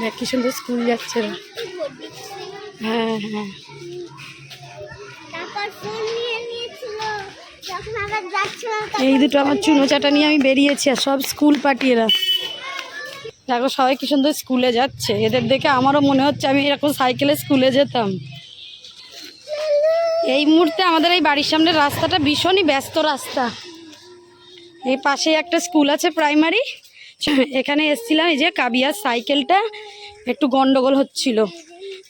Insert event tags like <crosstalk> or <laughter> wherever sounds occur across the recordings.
দেখ কি সুন্দর স্কুল যাচ্ছে। হ্যাঁ হ্যাঁ। এই দুটো আমার চুনো চাটা নিয়ে আমি বেরিয়েছি আর সব স্কুল পার্টিরা। দেখো সবাই কি সুন্দর স্কুলে যাচ্ছে। এদের দেখে আমারও মনে হচ্ছে আমি এরকম সাইকেলে স্কুলে যেতাম। এই মুহূর্তে আমাদের এই বাড়ির সামনের রাস্তাটা ভীষণই ব্যস্ত রাস্তা। এই পাশে একটা স্কুল আছে প্রাইমারি। <laughs> এখানে এসছিলাম এই যে কাবিয়ার সাইকেলটা, একটু গন্ডগোল হচ্ছিল।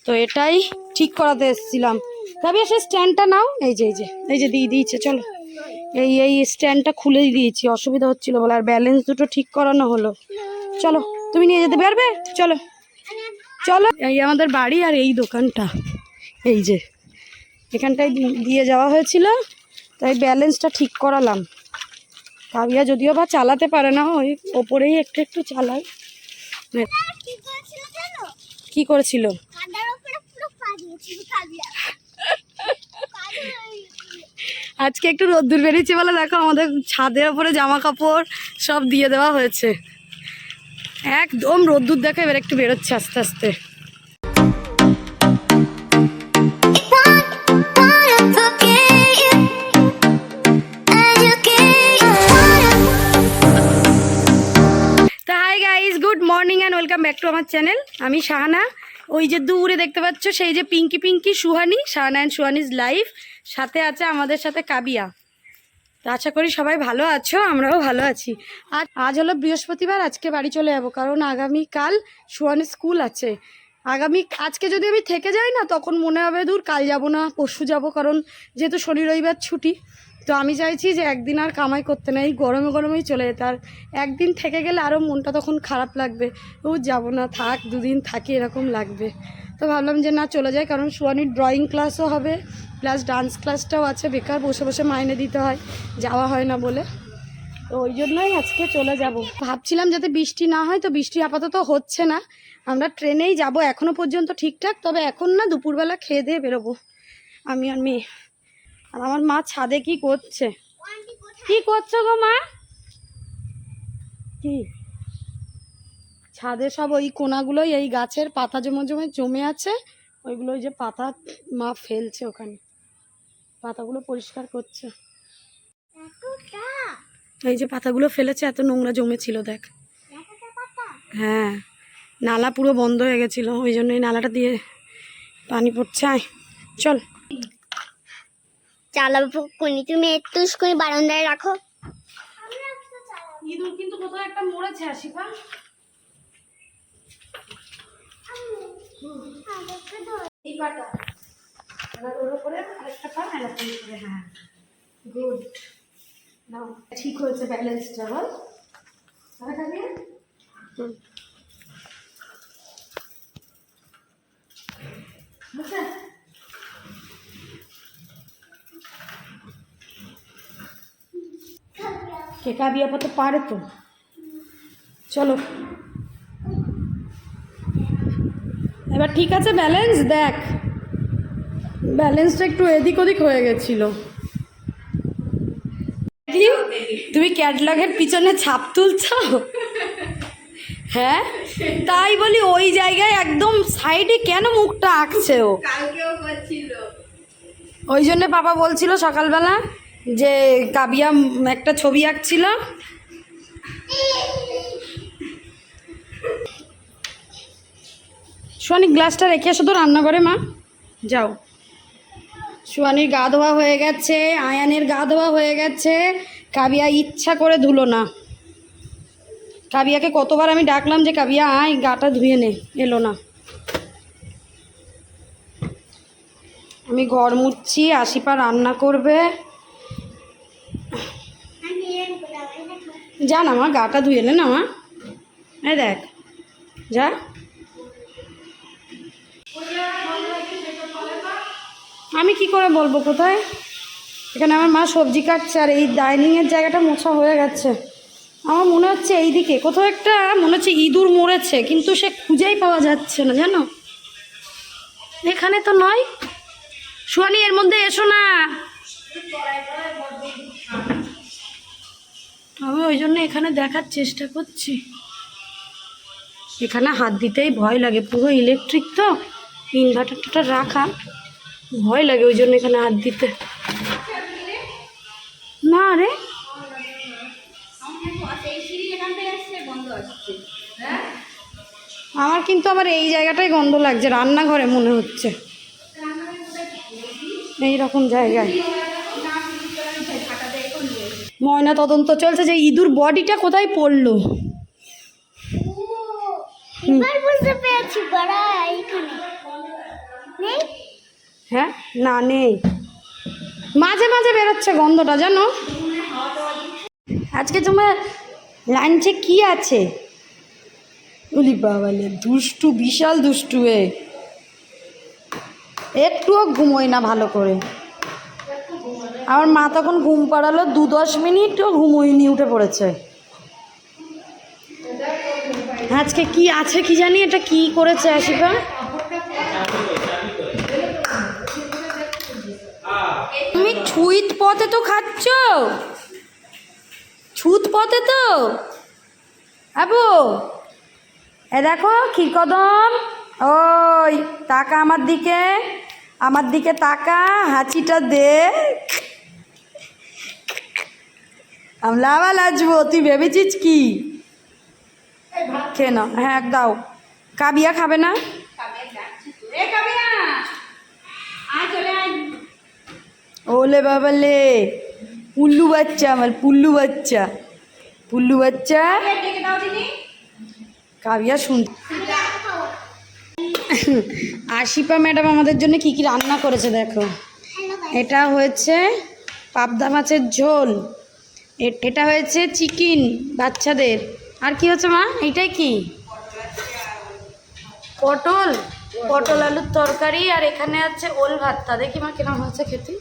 তো এটাই ঠিক করাতে এসছিলাম। কাবিয়া, সে স্ট্যান্ডটা নাও। এই যে এই যে এই যে দিয়ে দিয়েছে, চলো। এই এই স্ট্যান্ডটা খুলে দিয়েছি, অসুবিধা হচ্ছিল বলে। আর ব্যালেন্স দুটো ঠিক করানো হলো। চলো, তুমি নিয়ে যেতে পারবে? চলো। চলো। এই আমাদের বাড়ি আর এই দোকানটা। এই যে, এখানটায় দিয়ে যাওয়া হয়েছিল। তাই ব্যালেন্সটা ঠিক করালাম। কাবিয়া যদিও বা চালাতে পারে না, ওই ওপরেই একটু একটু চালায়। কি করেছিল? আজকে একটু রোদ্দুর বেরিয়েছে বলে দেখো, আমাদের ছাদের ওপরে জামা কাপড় সব দিয়ে দেওয়া হয়েছে। একদম রোদ্দুর দেখো এবার একটু বেরোচ্ছে আস্তে আস্তে। ওয়েলকাম ব্যাক টু আমার চ্যানেল। আমি শাহানা। ওই যে দূরে দেখতে পাচ্ছ, সেই যে পিঙ্কি পিঙ্কি সুহানি, শাহানা অ্যান্ড সুহানিজ লাইফ সাথে আছে আমাদের সাথে কাবিয়া। তো আশা করি সবাই ভালো আছো, আমরাও ভালো আছি। আর আজ হলো বৃহস্পতিবার, আজকে বাড়ি চলে যাব, কারণ আগামী কাল সুহানের স্কুল আছে। আগামী, আজকে যদি আমি থেকে যাই না, তখন মনে হবে দূর কাল যাব না, পরশু যাব, কারণ যেহেতু শনি রবিবার ছুটি। তো আমি চাইছি যে একদিন আর কামাই করতে না এই গরমে গরমেই চলে যেতে। আর একদিন থেকে গেলে আরও মনটা তখন খারাপ লাগবে। ও যাব না, থাক, দুদিন থাকি, এরকম লাগবে। তো ভাবলাম যে না, চলে যায় কারণ সুয়ানির ড্রয়িং ক্লাসও হবে প্লাস ডান্স ক্লাসটাও আছে, বেকার বসে বসে মাইনে দিতে হয়, যাওয়া হয় না বলে। তো ওই জন্যই আজকে চলে যাব। ভাবছিলাম যাতে বৃষ্টি না হয়, তো বৃষ্টি আপাতত হচ্ছে না। আমরা ট্রেনেই যাব এখনও পর্যন্ত ঠিকঠাক, তবে এখন না দুপুরবেলা খেয়ে দিয়ে বেরোবো। আমি আর মেয়ে। আর আমার মা ছাদে কি করছে? কি করছ গো মা? কি? ছাদে সব ওই কোনাগুলোই, এই গাছের পাতা জমে জমে জমে আছে। ওইগুলো ওই যে পাতা মা ফেলছে ওখানে। পাতাগুলো পরিষ্কার করছে। এই যে পাতাগুলো ফেলেছে, এত নোংরা জমেছিল, দেখ। হ্যাঁ নালা পুরো বন্ধ হয়ে গেছিল, ওই জন্য এই নালাটা দিয়ে পানি পড়ছে। আয়, চল। চালাবো কোনি তুমি একটু করে বারান্দায় রাখো। ইঁদুর কিন্তু কোথাও একটা মরেছে আশিফা। এই পাটা। এবার আরেকটা পা করে হ্যাঁ। গুড নাও ঠিক হয়েছে ব্যালেন্সটা বল। বুঝলে? কেকা বিয়া তো পারে তো? চলো। এবার ঠিক আছে ব্যালেন্স দেখ। ব্যালেন্সটা একটু এদিক ওদিক হয়ে গেছিল। তুমি ক্যাটলগের পিছনে ছাপ তুলছ? হ্যাঁ? তাই বলি ওই জায়গায় একদম সাইডে কেন মুখটা আঁকছে ও? ওই জন্য বাবা বলছিল সকালবেলা যে কাবিয়া একটা ছবি আঁকছিল। সোয়ানি গ্লাসটা রেখে এসো তো রান্নাঘরে, মা। যাও। সোয়ানির গা ধোয়া হয়ে গেছে, আয়ানের গা ধোয়া হয়ে গেছে। কাবিয়া ইচ্ছা করে ধুলো না। কাবিয়াকে কতবার আমি ডাকলাম যে, কাবিয়া, আয়, গাটা ধুয়ে নে। এলো না। আমি ঘর মুচ্ছি আশিপা রান্না করবে। যা না মা গাটা ধুয়ে নে না মা এই দেখ, যা। আমি কি করে বলব কোথায়? এখানে আমার মা সবজি কাটছে আর এই ডাইনিংয়ের জায়গাটা মোছা হয়ে গেছে। আমার মনে হচ্ছে এই দিকে কোথাও একটা মনে হচ্ছে ইঁদুর মরেছে, কিন্তু সে খুঁজেই পাওয়া যাচ্ছে না, জানো? এখানে তো নয়। সোয়ানি এর মধ্যে এসো না। আমি ওই জন্য এখানে দেখার চেষ্টা করছি। এখানে হাত দিতেই ভয় লাগে, পুরো ইলেকট্রিক তো। ইনভার্টারটা রাখা, ভয় লাগে ওই জন্য এখানে হাত দিতে। না রে। আমার কিন্তু আবার এই জায়গাটাই গন্ধ লাগছে, রান্নাঘরে মনে হচ্ছে। এই রকম জায়গায়। ময়না তদন্ত চলছে যে ইঁদুর বডিটা কোথায় পড়ল? হ্যাঁ? না নেই। মাঝে মাঝে বেরোচ্ছে গন্ধটা জানো? আজকে তোমার লাঞ্চে কি আছে? উলি বাবালে দুষ্টু বিশাল দুষ্টু এ। একটুও ঘুমোয় না ভালো করে। আমার মা তখন ঘুম পাড়ালো দু দশ মিনিটও ঘুমোয়নি, উঠে পড়েছে। আজকে কি আছে কি জানি? এটা কি করেছে আশিকা? তুমি ছুঁইত পথে তো খাচ্ছ। ছুত পথে তো। আবু, এ দেখো কি কদম। ওই, তাকা আমার দিকে আমার দিকে তাকা, হাঁচিটা দে আমরা আবার আসব তুই ভেবেছিস কি? খেয়ে নাও। হ্যাঁ দাও। কাবিয়া খাবে না? ওলে বাবা লে পুল্লু বাচ্চা আমার পুল্লু বাচ্চা। পুল্লু বাচ্চা। কাবিয়া শুন আশিপা ম্যাডাম আমাদের জন্য কি কি রান্না করেছে দেখো। এটা হয়েছে পাবদা মাছের ঝোল। এটা হয়েছে চিকেন বাচ্চাদের আর কি হচ্ছে মা এইটাই কি পটল পটল আলুর তরকারি আর এখানে আছে ওল ভাতটা দেখি মা কিরম হয়েছে খেতে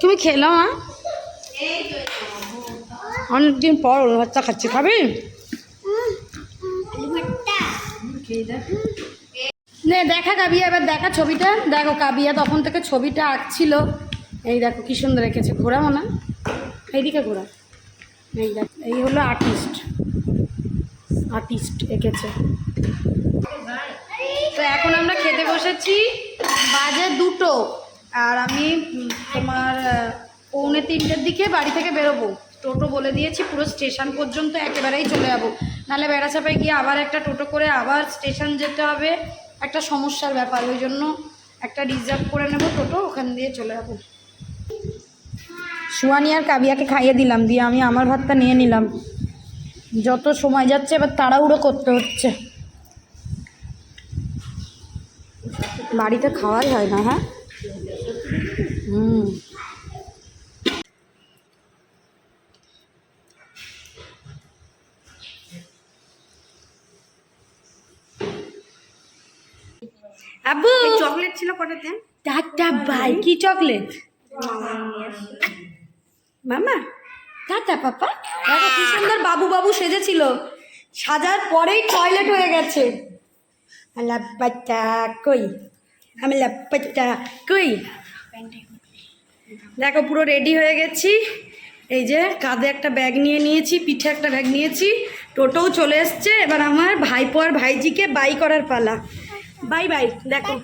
তুমি খেলো মা অনেকদিন পর ওল ভাতটা খাচ্ছি খাবি নে, দেখা কাবিয়া, এবার দেখা ছবিটা। দেখো কাবিয়া তখন থেকে ছবিটা আঁকছিল। এই দেখো কি সুন্দর এঁকেছে, ঘোরা মনে এইদিকে ঘোরা। এই দেখ, এই হলো আর্টিস্ট আর্টিস্ট এঁকেছে। তো এখন আমরা খেতে বসেছি বাজে দুটো। আর আমি তোমার পৌনে তিনটের দিকে বাড়ি থেকে বেরোবো। টোটো বলে দিয়েছি, পুরো স্টেশন পর্যন্ত একেবারেই চলে যাব। নাহলে বেড়াচাপায় গিয়ে আবার একটা টোটো করে আবার স্টেশন যেতে হবে। একটা সমস্যার ব্যাপার, ওই জন্য একটা রিজার্ভ করে নেব টোটো, ওখান দিয়ে চলে যাব। সুয়ানি আর কাবিয়াকে খাইয়ে দিলাম, দিয়ে আমি আমার ভাতটা নিয়ে নিলাম। যত সময় যাচ্ছে, এবার তাড়াহুড়ো করতে হচ্ছে। বাড়িতে খাওয়াই হয় না হ্যাঁ? হুম। আব্বু! চকলেট ছিল কটাতে টাটা বাই। কি চকলেট? মামা! Ta-ta papa. দেখো কি সুন্দর বাবু বাবু সেজেছিল। সাজার পরেই টয়লেট হয়ে গেছে। লাপ্পাটা কই? আমি লাপ্পাটা কই? দেখো পুরো রেডি হয়ে গেছি। এই যে কাঁধে একটা ব্যাগ নিয়ে নিয়েছি পিঠে একটা ব্যাগ নিয়েছি। টোটোও চলে এসছে। এবার আমার ভাইপো আর ভাইজিকে বাই করার পালা। বাই বাই দেখো।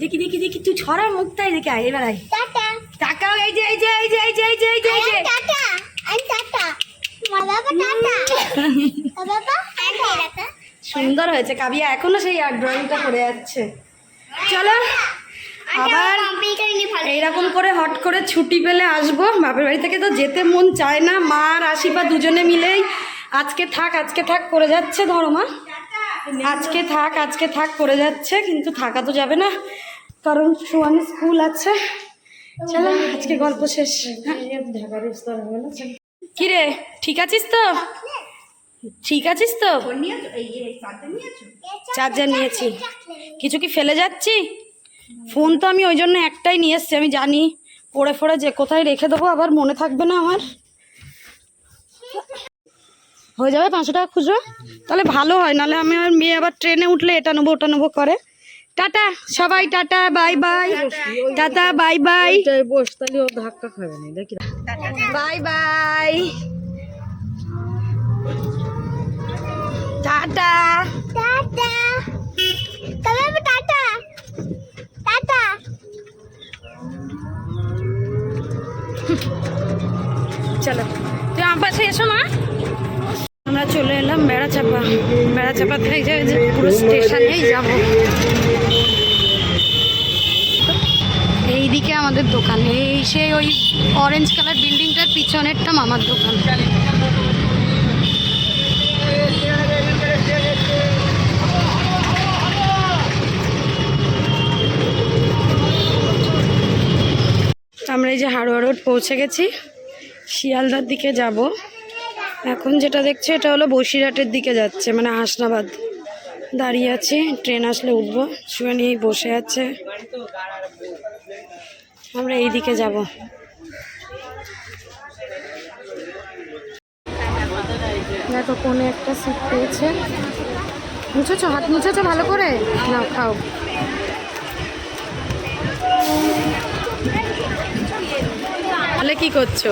দেখি দেখি দেখি তুই ছড়া মুখটাই দেখে আয় এবার আয়। তাকাও এই যে এই যে এই যে এই যে এই যে এই যে এই যে। টাটা। টাটা। মা বাবা টাটা। বাবা সুন্দর হয়েছে কাবিয়া এখনও সেই আর্ট ড্রয়িংটা করে যাচ্ছে। চলো আবার এইরকম করে হট করে ছুটি পেলে আসব। বাপের বাড়ি থেকে তো যেতে মন চায় না মা আর আশিপা দুজনে মিলেই আজকে থাক আজকে থাক করে যাচ্ছে ধরো মা আজকে থাক আজকে থাক করে যাচ্ছে, কিন্তু থাকা তো যাবে না, কারণ সোয়ানি স্কুল আছে। চলো, আজকে গল্প শেষ। কিরে, ঠিক আছিস তো? ঠিক আছিস তো? চার্জার নিয়েছি। কিছু কি ফেলে যাচ্ছি? ফোন তো আমি ওই জন্য একটাই নিয়ে এসছি, আমি জানি। পড়ে ফোড়ে যে কোথায় রেখে দেবো, আবার মনে থাকবে না আমার। হয়ে যাবে পাঁচশো টাকা খুঁজো তাহলে ভালো হয় নাহলে আমি আর মেয়ে আবার ট্রেনে উঠলে এটা নেব ওটা নেব করে। টাটা সবাই ta-ta bye bye. Ta-ta bye bye. Boss তাহলে ধাক্কা খাবে না দেখি। Bye bye. Ta-ta. Ta-ta. Ta-ta. চলো তুই আমার পাশে এসো না আমরা চলে এলাম বেড়াচাপা। বেড়াচাপা থেকে যে পুরো স্টেশনেই যাব। এইদিকে আমাদের দোকান। এই সেই ওই অরেঞ্জ কালার বিল্ডিংটার পিছনেরটা মামার দোকান। আমরা এই যে হাড়োয়া রোড পৌঁছে গেছি। শিয়ালদার দিকে যাব। এখন যেটা দেখছি এটা হলো বসিরহাটের দিকে যাচ্ছে মানে হাসনাবাদ। দাঁড়িয়ে আছি ট্রেন আসলে উঠবো শুয়ে নিয়ে বসে আছে। আমরা এই দিকে যাব। দেখো কোনে একটা সিট পেয়েছে। মুছেছো? হাত মুছেছো ভালো করে? না খাও। তাহলে কি করছ?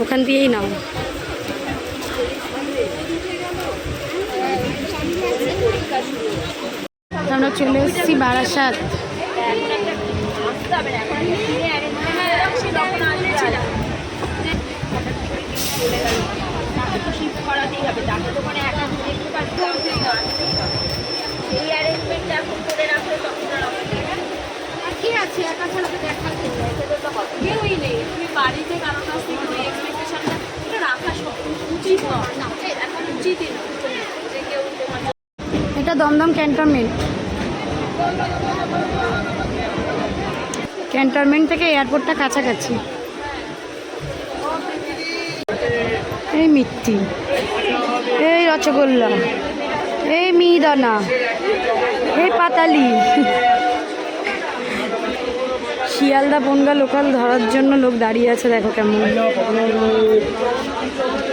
ওখান দিয়েই নাও। আমরা চলে এসেছি বারাসাত। কি আছে একা ছাড়া তো দেখা কেউই নেই তুমি বাড়িতে কারোর কাছ থেকে এটা দমদম ক্যান্টনমেন্ট। ক্যান্টনমেন্ট থেকে এয়ারপোর্টটা কাছাকাছি। এই মিত্তি এই রসগোল্লা। এই মিহিদানা। এই পাতালি। শিয়ালদা বনগা লোকাল ধরার জন্য লোক দাঁড়িয়ে আছে, দেখো কেমন।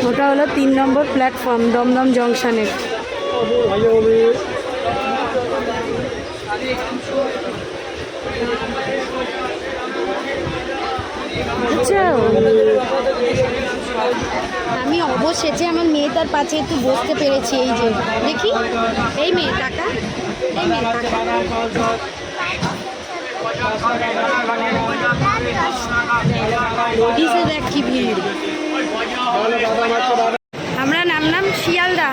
ওটা হলো তিন নম্বর প্ল্যাটফর্ম দমদম জংশনের। বুঝছ? আমি অবশেষে আমার মেয়ে তার পাশে একটু বসতে পেরেছি এই যে দেখি। এই মেয়ে টাকা এই মেয়ে টাকা লেডিসে দেখ কি ভিড় আমরা নামলাম শিয়ালদা।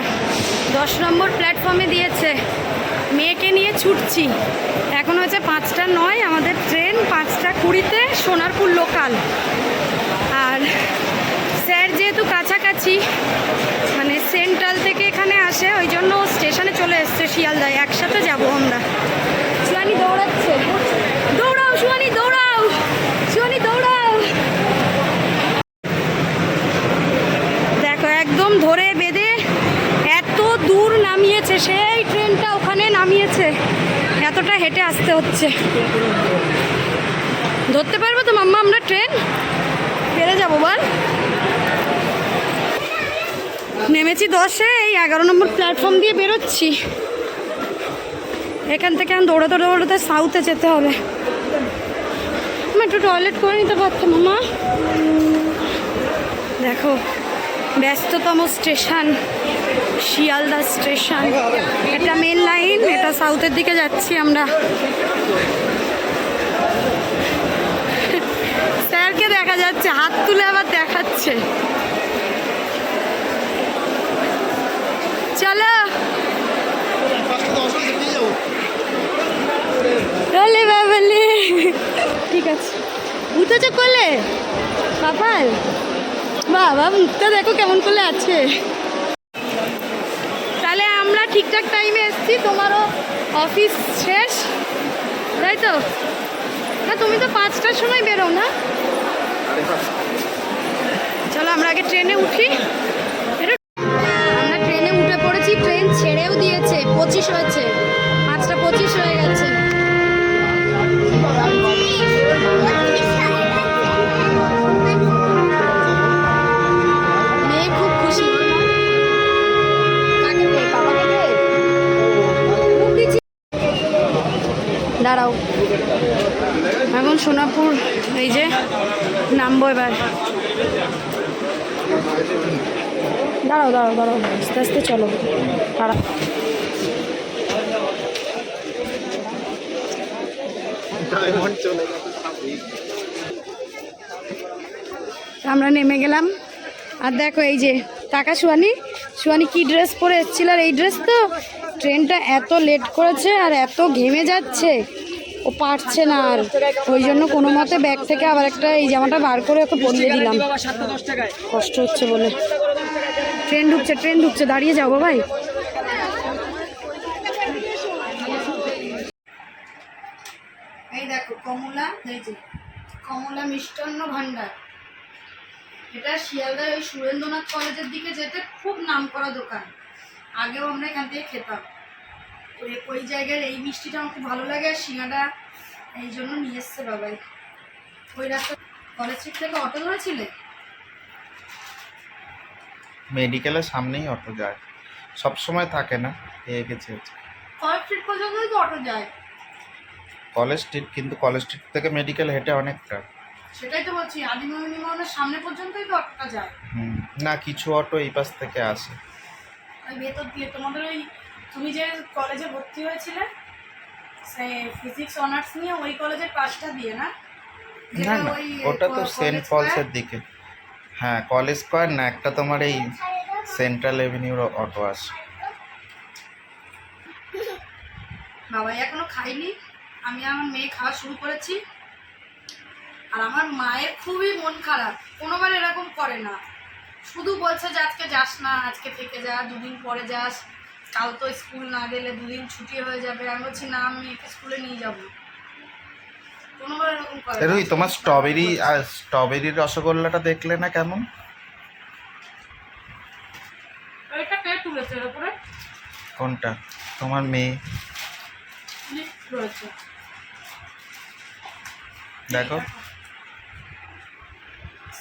দশ নম্বর প্ল্যাটফর্মে দিয়েছে। মেয়েকে নিয়ে ছুটছি। এখন হচ্ছে পাঁচটা নয়, আমাদের ট্রেন পাঁচটা কুড়িতে সোনারপুর লোকাল আর স্যার যেহেতু কাছাকাছি মানে সেন্ট্রাল থেকে এখানে আসে, ওই জন্য স্টেশনে চলে এসছে শিয়ালদায়। একসাথে যাব আমরা। দৌড়াচ্ছে দৌড়াও সুয়ানি দৌড়াও সুয়ানি দৌড়াও দেখো একদম ধরে বেঁধে এত দূর নামিয়েছে সেই ট্রেনটা ওখানে নামিয়েছে। এতটা হেঁটে আসতে হচ্ছে। ধরতে পারব তো মাম্মা আমরা ট্রেন? পেরে যাব, বল। নেমেছি দশে, এই এগারো নম্বর প্ল্যাটফর্ম দিয়ে বেরোচ্ছি। এখান থেকে আমি দৌড়াতে দৌড়াতে সাউথে যেতে হবে। আমি একটু টয়লেট করে নিতে পারতাম মামা দেখো, ব্যস্ততম স্টেশন শিয়ালদা স্টেশন। এটা মেন লাইন এটা সাউথের দিকে যাচ্ছি আমরা। স্যারকে দেখা যাচ্ছে, হাত তুলে আবার দেখাচ্ছে। চলো। ঠিক আছে। উঠেছো করলে পাপাল বাবা, মুখটা দেখো কেমন করে আছে তাহলে আমরা ঠিকঠাক টাইমে এসছি তোমারও অফিস শেষ? তাই তো? না, তুমি তো পাঁচটার সময় বেরো না? চলো, আমরা আগে ট্রেনে উঠি। আমরা ট্রেনে উঠে পড়েছি, ট্রেন ছেড়েও দিয়েছে, পঁচিশ হয়েছে। দাঁড়াও দাঁড়াও দাঁড়াও, আস্তে আস্তে চলো। দাঁড়াও। আমরা নেমে গেলাম। আর দেখো এই যে, টাকা সুয়ানি। সুয়ানি কি ড্রেস পরে এসেছিল আর এই ড্রেস তো? ট্রেনটা এত লেট করেছে আর এত ঘেমে যাচ্ছে। ও পারছে না আর। ওই জন্য কোনো মতে ব্যাগ থেকে আবার একটা এই জামাটা বার করে ওকে পরিয়ে দিলাম। কষ্ট হচ্ছে বলে। ট্রেন ঢুকছে ট্রেন ঢুকছে। দাঁড়িয়ে যাব ভাই। এই দেখো, কমলা, এই যে, কমলা মিষ্টান্ন ভাণ্ডার এটা শিয়ালদার ওই সুরেন্দ্রনাথ কলেজের দিকে যেতে খুব নাম করা দোকান। আগেও আমরা এখান থেকে খেতাম। ওই জায়গার এই মিষ্টিটা আমার খুব ভালো লাগে আর সিঙ্গাটা এই জন্য নিয়ে এসছে বাবাই। ওই রাস্তা কলেজ স্ট্রিট থেকে অটো ধরেছিলে? মেডিকেলের সামনেই অটো যায়। সব সময় থাকে না পেয়ে গেছে। কলেজ স্ট্রিট পর্যন্তই তো অটো যায়। কলেজ স্ট্রিট কিন্তু কলেজ স্ট্রিট থেকে মেডিকেল হেঁটে অনেকটা। সেটাই তো বলছি আদিমনি মোহনের সামনে পর্যন্তই তো অটোটা যায়। হুম না কিছু অটো এই পাশ থেকে আসে। ওই ভেতর দিয়ে তোমাদের ওই তুমি যে কলেজে ভর্তি হয়েছিলে সে ফিজিক্স অনার্স নিয়ে ওই কলেজের পাশটা দিয়ে না? না না ওটা তো সেন্ট? পলসের দিকে। হ্যাঁ কলেজ স্কোয়ার না একটা তোমার এই সেন্ট্রাল এভিনিউর অটো আসে বাবাই এখনও খাইনি। আমি আমার মেয়ে খাওয়া শুরু করেছি। আর আমার মায়ের খুবই মন খারাপ। কোনোবার এরকম করে না। শুধু বলছে যে আজকে যাস না আজকে থেকে যা দুদিন পরে যাস। কাল তো স্কুল না গেলে দুদিন ছুটি হয়ে যাবে। আমি বলছি না আমি একে স্কুলে নিয়ে যাব। কোনোবার এরকম করে রুই তোমার স্ট্রবেরি আর স্ট্রবেরির রসগোল্লাটা দেখলে না কেমন? এটা কে তুলেছে এর উপরে? কোনটা? তোমার মেয়ে। রয়েছে। দেখো।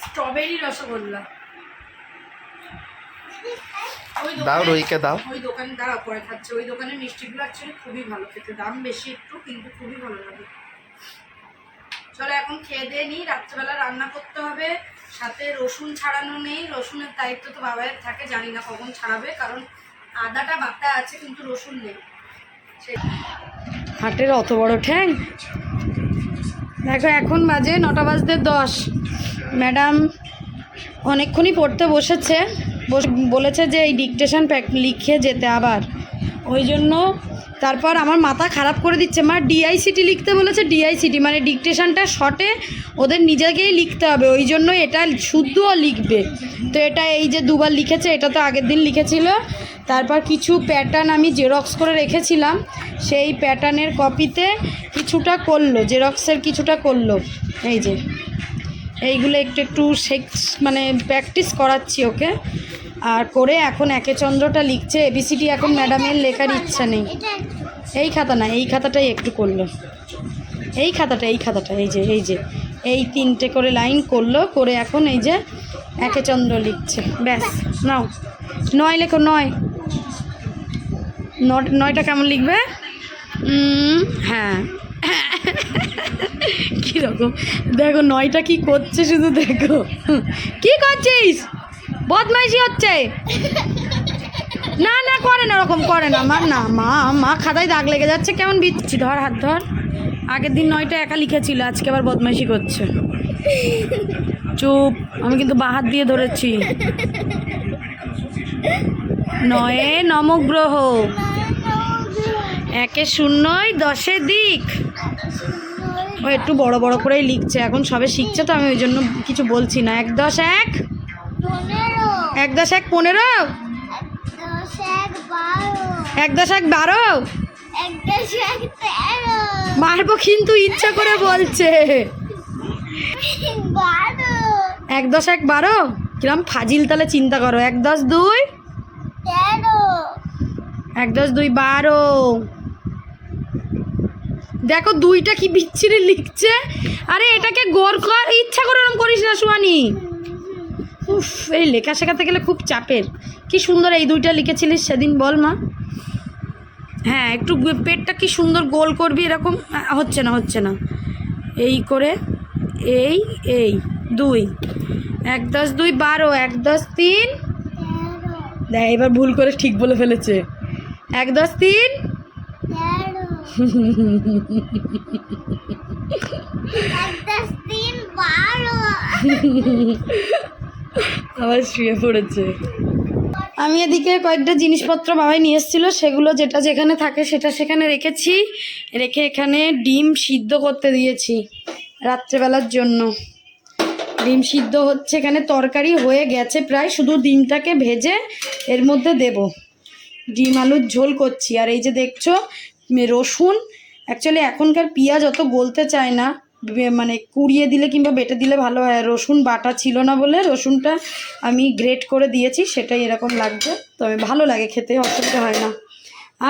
স্ট্রবেরি রসগোল্লা। দাও রুইকে দাও। ওই দোকানে দাঁড়া পরে খাচ্ছে। ওই দোকানের মিষ্টিগুলো অ্যাকচুয়ালি খুবই ভালো খেতে। দাম বেশি একটু কিন্তু খুবই ভালো লাগে। চলো এখন খেয়ে দিয়ে নিই। রাত্রেবেলা রান্না করতে হবে। সাথে রসুন ছাড়ানো নেই। রসুনের দায়িত্ব তো বাবায়ের থাকে জানি না কখন ছাড়াবে কারণ আদাটা বাটা আছে কিন্তু রসুন নেই। হাটের অত বড় ঠ্যাং? দেখো এখন বাজে নটা বাজতে দশ। ম্যাডাম অনেকক্ষণই পড়তে বসেছে। বস- বলেছে যে এই ডিকটেশন প্যাক লিখে যেতে আবার। ওই জন্য তারপর আমার মাথা খারাপ করে দিচ্ছে। মা ডিআইসিটি লিখতে বলেছে ডিআইসিটি মানে ডিকটেশনটা শর্টে ওদের নিজেকেই লিখতে হবে। ওই জন্য এটা শুদ্ধও লিখবে। তো এটা এই যে দুবার লিখেছে, এটা তো আগের দিন লিখেছিল। তারপর কিছু প্যাটার্ন আমি জেরক্স করে রেখেছিলাম। সেই প্যাটার্নের কপিতে কিছুটা করল জেরক্সের কিছুটা করল। এই যে। এইগুলো একটু একটু শেখ মানে প্র্যাকটিস করাচ্ছি ওকে। আর করে এখন একে চন্দ্রটা লিখছে এবিসিডি এখন ম্যাডামের লেখার ইচ্ছা নেই। এই খাতা না, এই খাতাটাই একটু করল। এই খাতাটা এই খাতাটা, এই যে এই যে, এই তিনটে করে লাইন করল, করে এখন এই যে একে চন্দ্র লিখছে। ব্যাস, নাও। নয় লেখো, নয়। নয়টা কেমন লিখবে? হ্যাঁ। <laughs> <laughs> কীরকম দেখো, নয়টা কি করছে শুধু দেখো। কি করছিস? বদমাইশি হচ্ছে। না না, করে না, ওরকম করে না। মা না, মা মা, খাতায় দাগ লেগে যাচ্ছে। কেমন বিচ্ছি, ধর হাত ধর। আগের দিন নয়টা একা লিখেছিল, আজকে আবার বদমাইশি করছে। চুপ, আমি কিন্তু বাঁ হাত দিয়ে ধরেছি। নয়ে নমগ্রহ। একে শূন্যই দশে দিক। ও একটু বড় বড় করেই লিখছে এখন সবে শিখছে তো আমি ওই জন্য কিছু বলছি না। এক দশ এক? এক দশ এক পনেরো? এক দশ এক বারো? মারবো কিন্তু ইচ্ছা করে বলছে। এক দশ এক বারো? কিরম ফাজিল তাহলে চিন্তা করো। এক দশ দুই? এক দশ দুই বারো। দেখো দুইটা কি বিচ্ছিরি লিখছে। আরে এটাকে গোর কর ইচ্ছা করে ওরম করিস না, সুয়ানি। উফ, এই লেখা শেখাতে গেলে খুব চাপের। কি সুন্দর এই দুইটা লিখেছিলিস সেদিন, বল মা। হ্যাঁ একটু পেটটা কি সুন্দর গোল করবি এরকম? হচ্ছে না হচ্ছে না। এই করে, এই এই, দুই। এক দশ দুই বারো, এক দশ তিন। দেখ, এবার ভুল করে ঠিক বলে ফেলেছে। এক দশ তিন তেরো এক দশ দিন বারো আবার শুয়ে পড়েছে। আমি এদিকে কয়েকটা জিনিসপত্র বাবাই নিয়ে এসেছিল, সেগুলো যেটা যেখানে থাকে সেটা সেখানে রেখেছি। রেখে এখানে ডিম সিদ্ধ করতে দিয়েছি রাত্রেবেলার জন্য। ডিম সিদ্ধ হচ্ছে এখানে তরকারি হয়ে গেছে প্রায়, শুধু ডিমটাকে ভেজে এর মধ্যে দেব। ডিম আলুর ঝোল করছি, আর এই যে দেখছ রসুন অ্যাকচুয়ালি এখনকার পেঁয়াজ অত গলতে চায় না। মানে কুড়িয়ে দিলে কিংবা বেটে দিলে ভালো হয়। রসুন বাটা ছিল না বলে রসুনটা আমি গ্রেট করে দিয়েছি, সেটাই এরকম লাগছে। তবে ভালো লাগে খেতে, অসুবিধা হয় না।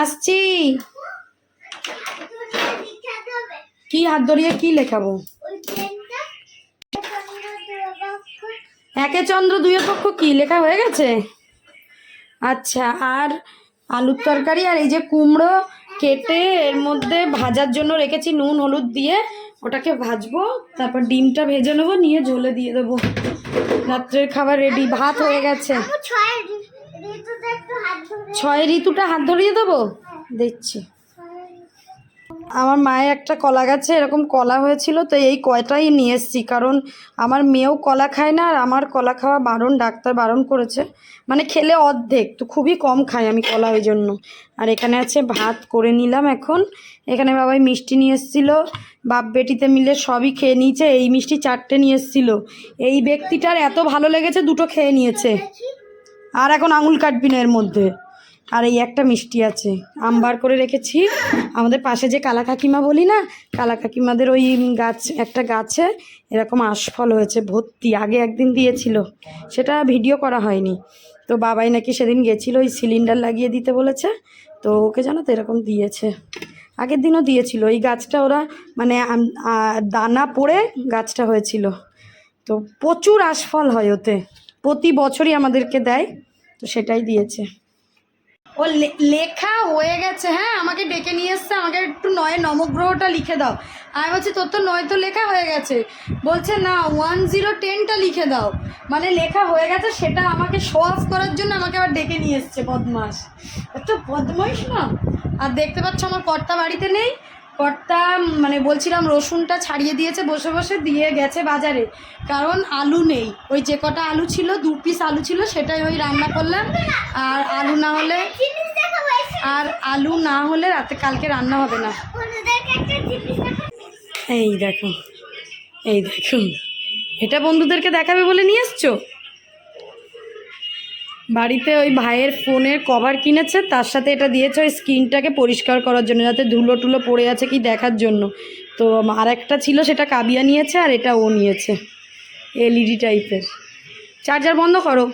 আসছি। কি হাত ধরিয়ে কি লেখাবো? একে চন্দ্র দুয়ে পক্ষ কি লেখা হয়ে গেছে? আচ্ছা আর আলুর তরকারি, আর এই যে কুমড়ো কেটে এর মধ্যে ভাজার জন্য রেখেছি নুন হলুদ দিয়ে। ওটাকে ভাজবো তারপর ডিমটা ভেজে নেব নিয়ে ঝোলে দিয়ে দেবো। রাত্রের খাবার রেডি ভাত হয়ে গেছে। ছয় ঋতুটা হাত ধরিয়ে দেবো? দেখছি। আমার মায়ের একটা কলা গাছে এরকম কলা হয়েছিল তো এই কয়টাই নিয়ে এসেছি। কারণ আমার মেয়েও কলা খায় না আর আমার কলা খাওয়া বারণ ডাক্তার বারণ করেছে। মানে খেলে অর্ধেক, তো খুবই কম খাই আমি কলা ওই জন্য। আর এখানে আছে ভাত করে নিলাম এখন। এখানে বাবাই মিষ্টি নিয়ে এসেছিল। বাপ বেটিতে মিলে সবই খেয়ে নিয়েছে। এই মিষ্টি চারটে নিয়ে এসেছিল। এই ব্যক্তিটার এত ভালো লেগেছে, দুটো খেয়ে নিয়েছে। আর এখন আঙুল কাটবি না এর মধ্যে। আর এই একটা মিষ্টি আছে। আমবার করে রেখেছি। আমাদের পাশে যে কালা কাকিমা বলি না, কালা কাকিমাদের ওই গাছ, একটা গাছে এরকম আশফল হয়েছে, ভর্তি, আগে একদিন দিয়েছিল। সেটা ভিডিও করা হয়নি। তো বাবাই নাকি সেদিন গেছিল ওই সিলিন্ডার লাগিয়ে দিতে বলেছে, তো ওকে জানো তো এরকম দিয়েছে। আগের দিনও দিয়েছিল, এই গাছটা ওরা মানে দানা পড়ে গাছটা হয়েছিল। তো প্রচুর আশফল হয় ওতে, প্রতি বছরই আমাদেরকে দেয়, তো সেটাই দিয়েছে। ও লেখা হয়ে গেছে হ্যাঁ? আমাকে ডেকে নিয়ে এসছে, আমাকে একটু নয়, নবগ্রহটা লিখে দাও। আমি বলছি, তোর তো নয় তো লেখা হয়ে গেছে। বলছে, না ওয়ান জিরো টেনটা লিখে দাও। মানে লেখা হয়ে গেছে, সেটা আমাকে শো অফ করার জন্য আমাকে আবার ডেকে নিয়ে এসছে বদমাস এত বদমাইশ না? আর দেখতে পাচ্ছ, আমার কর্তা বাড়িতে নেই। কর্তা মানে বলছিলাম রসুনটা ছাড়িয়ে দিয়েছে, বসে বসে দিয়ে গেছে বাজারে। কারণ আলু নেই। ওই যে কটা আলু ছিল, দু পিস আলু ছিল, সেটাই ওই রান্না করলাম। আর আলু না হলে আর আলু না হলে রাতে কালকে রান্না হবে না। এই দেখো এই দেখো। এটা বন্ধুদেরকে দেখাবে বলে নিয়ে এসছো? বাড়িতে ওই ভাইয়ের ফোনের কভার কিনেছে, তার সাথে এটা দিয়েছে ওই স্ক্রিনটাকে পরিষ্কার করার জন্য যাতে ধুলো টুলো পড়ে আছে কি দেখার জন্য। তো আর একটা ছিল, সেটা কাবিয়া নিয়েছে আর এটা ও নিয়েছে, এলইডি টাইপের। চার্জার বন্ধ করো।